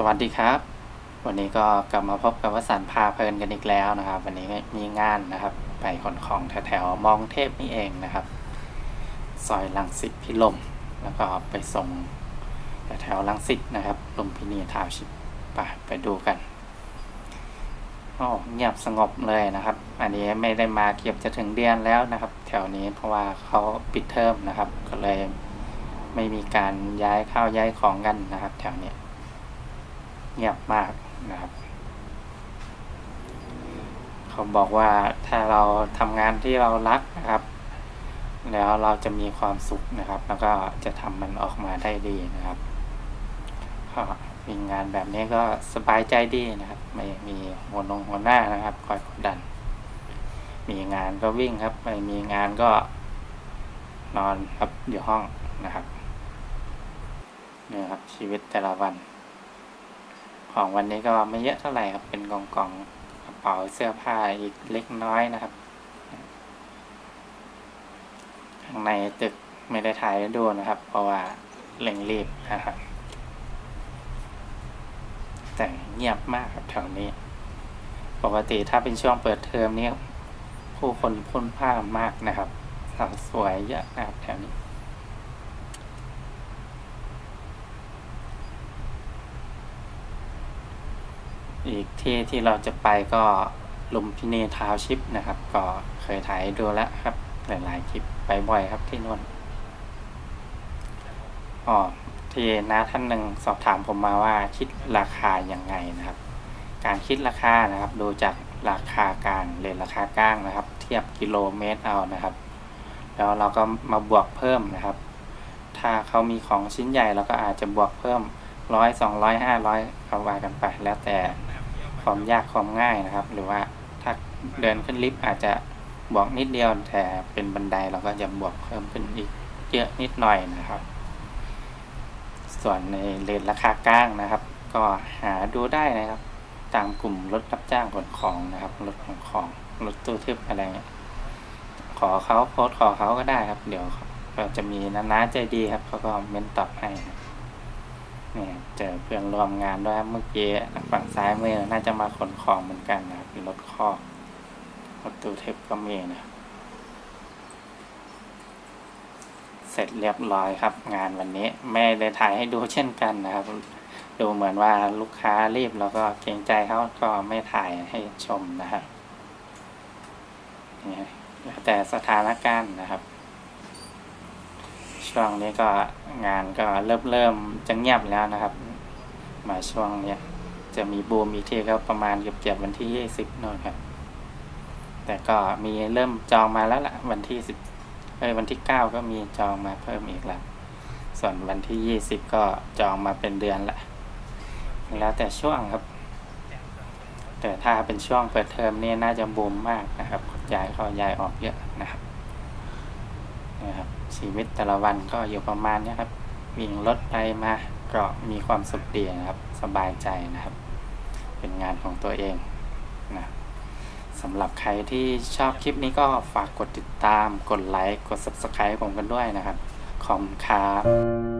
สวัสดีครับ วันนี้ก็กลับมาพบกับวสันต์พาเพลินกันอีกแล้วนะครับ วันนี้มีงานนะครับ ไปขนของแถวๆมองเทพนี่เองนะครับ ซอยลังสิตพิลมแล้วก็ไปส่งแถวๆลังสิตนะครับลุมพินีทาวน์ชิปไปไปดูกันโอ้เงียบสงบเลยนะครับ อันนี้ไม่ได้มาเก็บจะถึงเดือนแล้วนะครับ แถวนี้เพราะว่าเขาปิดเทอมนะครับ ก็เลยไม่มีการย้ายข้าวย้ายของกันนะครับ แถวเนี้ย เงียบมากนะครับ เขาบอกว่าถ้าเราทำงานที่เรารักนะครับ แล้วเราจะมีความสุขนะครับ แล้วก็จะทำมันออกมาได้ดีนะครับก็มีงานแบบนี้ก็สบายใจดีนะครับ ไม่มีหัวนงหัวหน้านะครับ คอยกดดัน มีงานก็วิ่งครับ ไม่มีงานก็นอนครับอยู่ห้องนะครับเนี่ยครับชีวิตแต่ละวัน ของวันนี้ก็ไม่เยอะเท่าไหร่ครับ เป็นกล่องกล่องกระเป๋าเสื้อผ้าอีกเล็กน้อยนะครับ ข้างในตึกไม่ได้ถ่ายดูนะครับ เพราะว่าเร่งรีบนะครับ แต่เงียบมากครับแถวนี้ ปกติถ้าเป็นช่วงเปิดเทอมนี่ผู้คนพุ่นพล่ามากนะครับสาวสวยเยอะนะครับแถวนี้ อีกที่ที่เราจะไปก็ลุมพินีทาวน์ชิปนะครับ ก็เคยถ่ายดูแล้วครับ หลายๆคลิปไปบ่อยครับที่นู่นอ๋อที่น้าท่านหนึ่งสอบถามผมมาว่าคิดราคาอยังไงนะครับ การคิดราคานะครับ ดูจากราคากลางเรทราคากลางนะครับ เทียบกิโลเมตรเอานะครับ แล้วเราก็มาบวกเพิ่มนะครับ ถ้าเขามีของชิ้นใหญ่เราก็อาจจะบวกเพิ่มร้อยสองร้อยห้าร้อยเขาว่ากันไปแล้วแต่ ความยากความง่ายนะครับ หรือว่าถ้าเดินขึ้นลิฟต์อาจจะบวกนิดเดียวแต่เป็นบันไดเราก็จะบวกเพิ่มขึ้นอีกเยอะนิดหน่อยนะครับ ส่วนในเลนราคากลางนะครับ ก็หาดูได้นะครับ ตามกลุ่มรถรับจ้างขนของนะครับรถขนของรถตู้ทึบอะไรเงี้ยขอเขาโพสต์ขอเขาก็ได้ครับ เดี๋ยวก็จะมีน้าๆใจดีครับเขาก็เมนตอบให้นะ เนี่ยเจอเพื่อนร่วมงานด้วยครับเมื่อกี้ฝั่งซ้ายมือน่าจะมาขนของเหมือนกันนะครับเป็นรถคอกรถตู้ทึบก็มีนะเสร็จเรียบร้อยครับ งานวันนี้ไม่ได้ถ่ายให้ดูเช่นกันนะครับ ดูเหมือนว่าลูกค้ารีบแล้วก็เกรงใจเขาก็ไม่ถ่ายให้ชมนะครับแล้วแต่สถานการณ์นะครับ ช่วงนี้ก็งานก็เริ่มเริ่มจะเงียบแล้วนะครับ มาช่วงเนี้ยจะมีบูมอีกทีก็ประมาณเกือบเกือบวันที่ยี่สิบนู่นครับ แต่ก็มีเริ่มจองมาแล้วละวันที่สิบเอ้ยวันที่เก้าก็มีจองมาเพิ่มอีกแล้วส่วนวันที่ยี่สิบก็จองมาเป็นเดือนละแล้วแต่ช่วงครับ แต่ถ้าเป็นช่วงเปิดเทอมนี่น่าจะบูมมากนะครับย้ายเข้าย้ายออกเยอะนะครับนะครับ ชีวิตแต่ละวันก็อยู่ประมาณนี้ครับ วิ่งรถไปมาก็มีความสุขดีนะครับ สบายใจนะครับ เป็นงานของตัวเองนะสำหรับใครที่ชอบคลิปนี้ก็ฝากกดติดตาม กดไลค์ กด subscribe ผมกันด้วยนะครับ ขอบคุณครับ